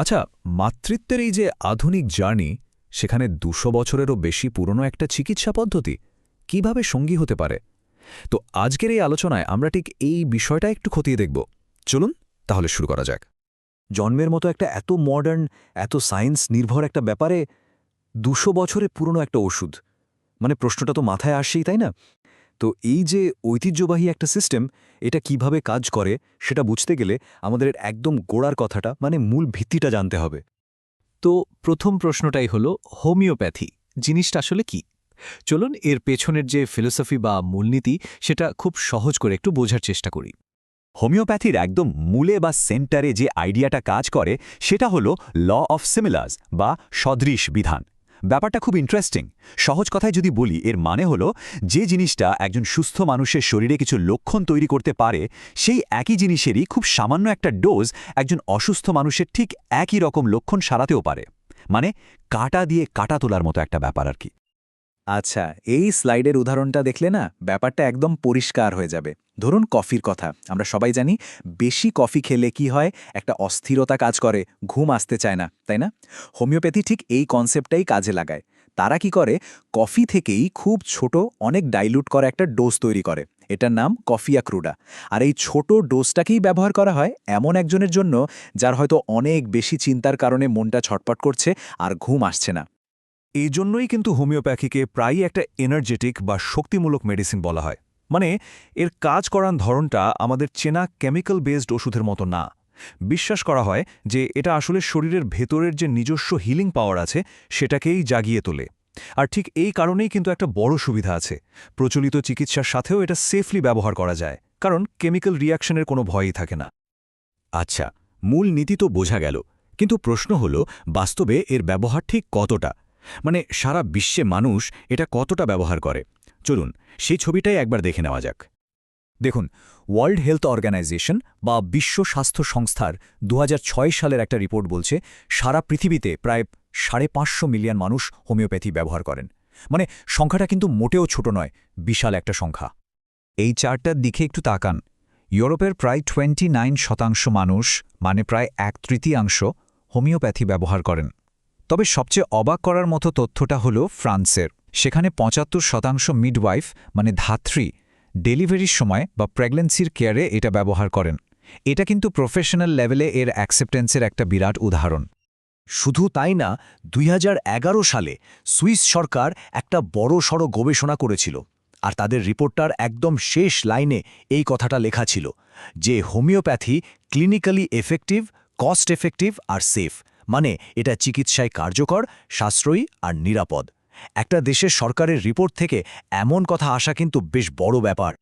আচ্ছা মাতৃত্বের এই যে আধুনিক জার্নি, সেখানে দুশো বছরেরও বেশি পুরনো একটা চিকিৎসা পদ্ধতি, কীভাবে সঙ্গী হতে পারে? তো আজকের এই আলোচনায় আমরা ঠিক এই বিষয়টা একটু খতিয়ে দেখব। চলুন, তাহলে শুরু করা যাক। জন্মের মতো একটা এত মডার্ন এত সায়েন্স নির্ভর একটা ব্যাপারে দুশো বছরে পুরনো একটা ওষুধ। মানে প্রশ্নটা তো মাথায় আসছেই তাই না? তো এই যে ঐতিহ্যবাহী একটা সিস্টেম এটা কীভাবে কাজ করে, সেটা বুঝতে গেলে আমাদের একদম গোড়ার কথাটা মানে মূল ভিত্তিটা জানতে হবে। তো প্রথম প্রশ্নটাই হল, হোমিওপ্যাথি জিনিসটা আসলে কি? চলুন এর পেছনের যে ফিলোসফি বা মূলনীতি, সেটা খুব সহজ করে একটু বোঝার চেষ্টা করি। হোমিওপ্যাথির একদম মূলে বা সেন্টারে যে আইডিয়াটা কাজ করে, সেটা হলো ল অফ সিমিলার্স বা সদৃশ বিধান। ব্যাপারটা খুব ইন্টারেস্টিং সহজ কথায় যদি বলি, এর মানে হলো যে জিনিসটা একজন সুস্থ মানুষের শরীরে কিছু লক্ষণ তৈরি করতে পারে, সেই একই জিনিসেরই খুব সামান্য একটা ডোজ একজন অসুস্থ মানুষের ঠিক একই রকম লক্ষণ সারাতেও পারে। মানে কাটা দিয়ে কাটা তোলার মতো একটা ব্যাপার আর কি। আচ্ছা এই স্লাইডের উদাহরণটা দেখলে না ব্যাপারটা একদম পরিষ্কার হয়ে যাবে। ধরুন কফির কথা, আমরা সবাই জানি বেশি কফি খেলে কি হয়? একটা অস্থিরতা কাজ করে, ঘুম আসতে চায় না, তাই না? হোমিওপ্যাথি ঠিক এই কনসেপ্টটাই কাজে লাগায়। তারা কি করে? কফি থেকেই খুব ছোট অনেক ডাইলুট করা একটা ডোজ তৈরি করে। এটার নাম কফিয়া ক্রুডা আর এই ছোট ডোজটাকেই ব্যবহার করা হয় এমন একজনের জন্য যার হয়তো অনেক বেশি চিন্তার কারণে মনটা ছটপট করছে আর ঘুম আসছে না। এই জন্যই কিন্তু হোমিওপ্যাথিকে প্রায়ই একটা এনার্জেটিক বা শক্তিমূলক মেডিসিন বলা হয়। মানে এর কাজ করার ধরনটা আমাদের চেনা কেমিক্যাল বেসড ওষুধের মতো না। বিশ্বাস করা হয় যে এটা আসলে শরীরের ভেতরের যে নিজস্ব হিলিং পাওয়ার আছে, সেটাকেই জাগিয়ে তোলে। আর ঠিক এই কারণেই কিন্তু একটা বড় সুবিধা আছে। প্রচলিত চিকিৎসার সাথেও এটা সেফলি ব্যবহার করা যায়, কারণ কেমিক্যাল রিয়াকশনের কোনো ভয়ই থাকে না। আচ্ছা মূল নীতি তো বোঝা গেল, কিন্তু প্রশ্ন হল, বাস্তবে এর ব্যবহার ঠিক কতটা? মানে সারা বিশ্বে মানুষ এটা কতটা ব্যবহার করে। চলুন, সেই ছবিটাই একবার দেখে নেওয়া যাক। দেখুন ওয়ার্ল্ড হেলথ অর্গানাইজেশন বা বিশ্ব স্বাস্থ্য সংস্থার দু হাজার ছয় সালের একটা রিপোর্ট বলছে, সারা পৃথিবীতে প্রায় সাড়ে পাঁচশো মিলিয়ন মানুষ হোমিওপ্যাথি ব্যবহার করেন। মানে সংখ্যাটা কিন্তু মোটেও ছোট নয়, বিশাল একটা সংখ্যা। এই চারটার দিকে একটু তাকান। ইউরোপের প্রায় টোয়েন্টি শতাংশ মানুষ মানে প্রায় এক তৃতীয়াংশ, হোমিওপ্যাথি ব্যবহার করেন। তবে সবচেয়ে অবাক করার মতো তথ্যটা হল ফ্রান্সের। সেখানে পঁচাত্তর শতাংশ মিডওয়াইফ মানে ধাত্রী, ডেলিভারির সময় বা প্রেগন্যান্সির কেয়ারে এটা ব্যবহার করেন। এটা কিন্তু প্রফেশনাল লেভেলে এর অ্যাকসেপ্টেন্সের একটা বিরাট উদাহরণ। শুধু তাই না, দুই হাজার এগারো সালে সুইস সরকার একটা বড় সড়ো গবেষণা করেছিল আর তাদের রিপোর্টটার একদম শেষ লাইনে এই কথাটা লেখা ছিল যে homeopathy clinically effective cost effective আর সেফ মানে এটা চিকিৎসায় কার্যকর, সাশ্রয়ী আর নিরাপদ। একটা দেশের সরকারের রিপোর্ট থেকে এমন কথা আসা কিন্তু বেশ বড় ব্যাপার।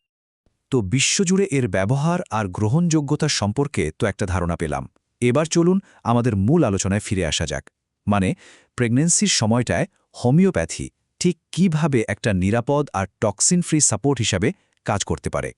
তো বিশ্বজুড়ে এর ব্যবহার আর গ্রহণযোগ্যতা সম্পর্কে তো একটা ধারণা পেলাম। এবার চলুন আমাদের মূল আলোচনায় ফিরে আসা যাক। মানে প্রেগনেন্সির সময়টায় হোমিওপ্যাথি ঠিক কীভাবে একটা নিরাপদ আর টক্সিন ফ্রি সাপোর্ট হিসাবে কাজ করতে পারে?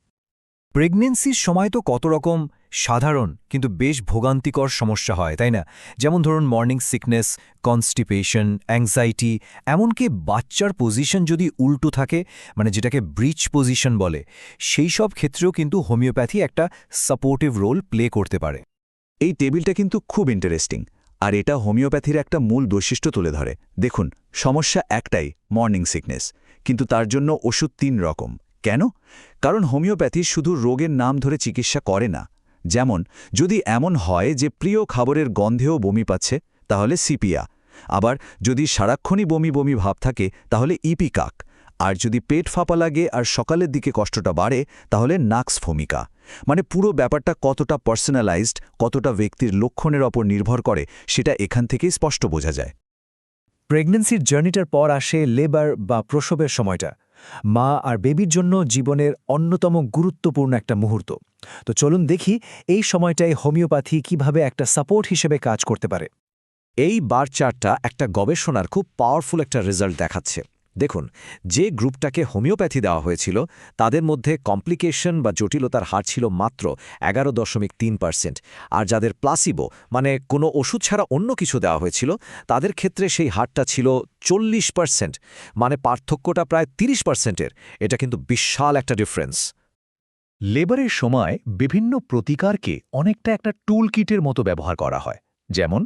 প্রেগনেন্সির সময় তো কত রকম সাধারণ কিন্তু বেশ ভোগান্তিকর সমস্যা হয়, তাই না? যেমন ধরুন মর্নিং সিকনেস কনস্টিপেশন অ্যাংজাইটি এমনকি বাচ্চার পজিশন যদি উল্টো থাকে মানে যেটাকে ব্রিচ পজিশন বলে সেই সব ক্ষেত্রেও কিন্তু হোমিওপ্যাথি একটা সাপোর্টিভ রোল প্লে করতে পারে। এই টেবিলটা কিন্তু খুব ইন্টারেস্টিং আর এটা হোমিওপ্যাথির একটা মূল বৈশিষ্ট্য তুলে ধরে। দেখুন, সমস্যা একটাই মর্নিং সিকনেস কিন্তু তার জন্য ওষুধ তিন রকম। কেন? কারণ হোমিওপ্যাথি শুধু রোগের নাম ধরে চিকিৎসা করে না। যেমন, যদি এমন হয় যে প্রিয় খাবারের গন্ধেও বমি পাচ্ছে, তাহলে সিপিয়া। আবার, যদি সারাক্ষণই বমি বমি ভাব থাকে, তাহলে ইপিকাক। আর যদি পেট ফাঁপা লাগে আর সকালের দিকে কষ্টটা বাড়ে, তাহলে নাক্স ভূমিকা মানে পুরো ব্যাপারটা কতটা পার্সোনালাইজড, কতটা ব্যক্তির লক্ষণের ওপর নির্ভর করে, সেটা এখান থেকেই স্পষ্ট বোঝা যায়। প্রেগন্যান্সির জার্নিটার পর আসে লেবার বা প্রসবের সময়টা। মা আর বেবির জন্য জীবনের অন্যতম গুরুত্বপূর্ণ একটা মুহূর্ত। তো চলুন দেখি এই সময়টায় হোমিওপ্যাথি কীভাবে একটা সাপোর্ট হিসেবে কাজ করতে পারে। এই বার চার্টটা একটা গবেষণার খুব পাওয়ারফুল একটা রেজাল্ট দেখাচ্ছে। দেখুন, যে গ্রুপটাকে হোমিওপ্যাথি দেওয়া হয়েছিল, তাদের মধ্যে কমপ্লিকেশন বা জটিলতার হার ছিল মাত্র এগারো দশমিক তিন পার্সেন্ট। আর যাদের প্লাসিবো মানে কোনো ওষুধ ছাড়া অন্য কিছু দেওয়া হয়েছিল, তাদের ক্ষেত্রে সেই হারটা ছিল চল্লিশ পার্সেন্ট মানে পার্থক্যটা প্রায় তিরিশ পার্সেন্টের। এটা কিন্তু বিশাল একটা ডিফারেন্স। লেবারের সময় বিভিন্ন প্রতিকারকে অনেকটা একটা টুল কিটের মতো ব্যবহার করা হয়। যেমন,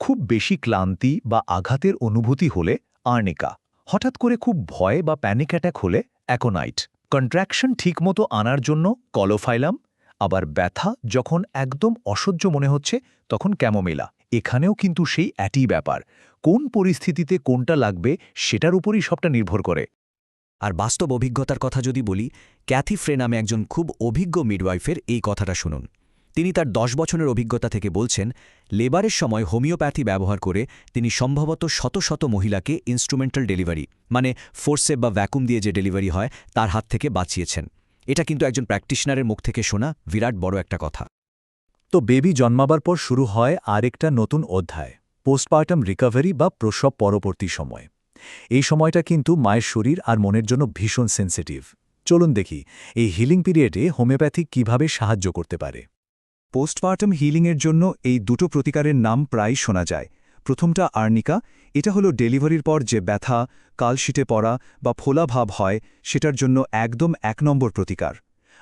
খুব বেশি ক্লান্তি বা আঘাতের অনুভূতি হলে আর্নিকা। হঠাৎ করে খুব ভয় বা প্যানিক অ্যাটাক হলে অ্যাকোনাইট কন্ট্রাকশন ঠিকমতো আনার জন্য কলোফাইলাম আবার ব্যথা যখন একদম অসহ্য মনে হচ্ছে তখন ক্যামোমেলা এখানেও কিন্তু সেই একই ব্যাপার। কোন পরিস্থিতিতে কোনটা লাগবে সেটার উপরই সবটা নির্ভর করে। আর বাস্তব অভিজ্ঞতার কথা যদি বলি, ক্যাথি ফ্রে নামে একজন খুব অভিজ্ঞ মিডওয়াইফের এই কথাটা শুনুন। তিনি তার দশ বছরের অভিজ্ঞতা থেকে বলছেন, লেবারের সময় হোমিওপ্যাথি ব্যবহার করে তিনি সম্ভবত শত শত মহিলাকে ইনস্ট্রুমেন্টাল ডেলিভারি মানে ফোর্সে বা ভ্যাকুম দিয়ে যে ডেলিভারি হয়, তার হাত থেকে বাঁচিয়েছেন। এটা কিন্তু একজন প্র্যাকটিশনারের মুখ থেকে শোনা বিরাট বড় একটা কথা। তো বেবি জন্মাবার পর শুরু হয় আরেকটা নতুন অধ্যায় পোস্টপার্টাম রিকভারি বা প্রসব পরবর্তী সময়। এই সময়টা কিন্তু মায়ের শরীর আর মনের জন্য ভীষণ সেন্সিটিভ চলুন দেখি, এই হিলিং পিরিয়ডে হোমিওপ্যাথি কীভাবে সাহায্য করতে পারে। পোস্টপার্টাম হিলিংয়ের জন্য এই দুটো প্রতিকারের নাম প্রায় শোনা যায়। প্রথমটা আর্নিকা, এটা হলো ডেলিভারির পর যে ব্যথা, কালশিটে পড়া বা ফোলা ভাব হয়, সেটার জন্য একদম এক নম্বর প্রতিকার।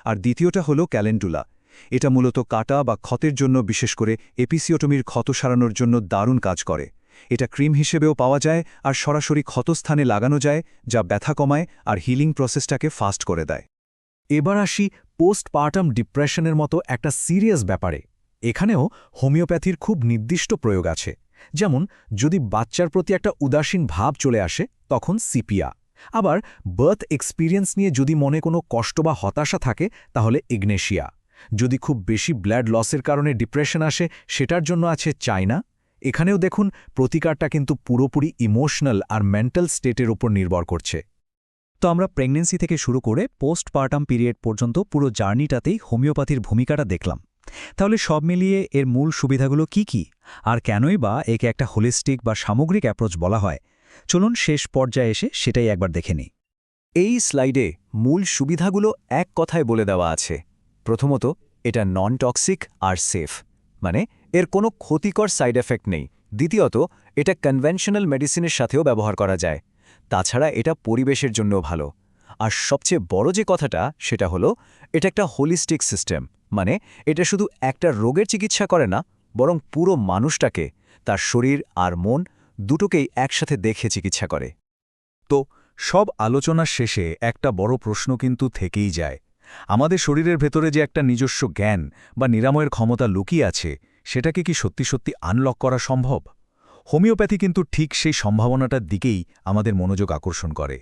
আর দ্বিতীয়টা হলো ক্যালেন্ডুলা, এটা মূলত কাটা বা ক্ষতের জন্য বিশেষ করে এপিসিওটমির ক্ষত সারানোর জন্য দারুণ কাজ করে। এটা ক্রিম হিসেবেও পাওয়া যায় আর সরাসরি ক্ষতস্থানে লাগানো যায়, যা ব্যথা কমায় আর হিলিং প্রসেসটাকে ফাস্ট করে দেয়। এবার আসি পোস্টপার্টাম ডিপ্রেশনের মতো একটা সিরিয়াস ব্যাপারে। এখানেও হোমিওপ্যাথির খুব নির্দিষ্ট প্রয়োগ আছে। যেমন, যদি বাচ্চার প্রতি একটা উদাসীন ভাব চলে আসে, তখন সিপিয়া আবার বার্থ এক্সপিরিয়েন্স নিয়ে যদি মনে কোনো কষ্ট বা হতাশা থাকে, তাহলে ইগনেশিয়া যদি খুব বেশি ব্লাড লসের কারণে ডিপ্রেশন আসে, সেটার জন্য আছে চায়না এখানেও দেখুন, প্রতিকারটা কিন্তু পুরোপুরি ইমোশনাল আর মেন্টাল স্টেটের ওপর নির্ভর করছে। তো আমরা প্রেগনেন্সি থেকে শুরু করে পোস্ট পার্টাম পিরিয়ড পর্যন্ত পুরো জার্নিটাতেই হোমিওপ্যাথির ভূমিকাটা দেখলাম। তাহলে সব মিলিয়ে এর মূল সুবিধাগুলো কি কি? আর কেনই বা একে একটা হোলিস্টিক বা সামগ্রিক অ্যাপ্রোচ বলা হয়? চলুন শেষ পর্যায়ে এসে সেটাই একবার দেখে নিই। এই স্লাইডে মূল সুবিধাগুলো এক কথায় বলে দেওয়া আছে। প্রথমত, এটা নন টক্সিক আর সেফ মানে এর কোনো ক্ষতিকর সাইড এফেক্ট নেই। দ্বিতীয়ত, এটা কনভেনশনাল মেডিসিনের সাথেও ব্যবহার করা যায়। তাছাড়া এটা পরিবেশের জন্যও ভালো। আর সবচেয়ে বড় যে কথাটা, সেটা হলো, এটা একটা হোলিস্টিক সিস্টেম মানে এটা শুধু একটা রোগের চিকিৎসা করে না, বরং পুরো মানুষটাকে, তার শরীর আর মন দুটোকেই একসাথে দেখে চিকিৎসা করে। তো, সব আলোচনার শেষে একটা বড় প্রশ্ন কিন্তু থেকেই যায়। আমাদের শরীরের ভেতরে যে একটা নিজস্ব জ্ঞান বা নিরাময়ের ক্ষমতা লুকিয়ে আছে, সেটাকে কি সত্যি সত্যি আনলক করা সম্ভব? হোমিওপ্যাথি কিন্তু ঠিক সেই সম্ভাবনাটার দিকেই আমাদের মনোযোগ আকর্ষণ করে।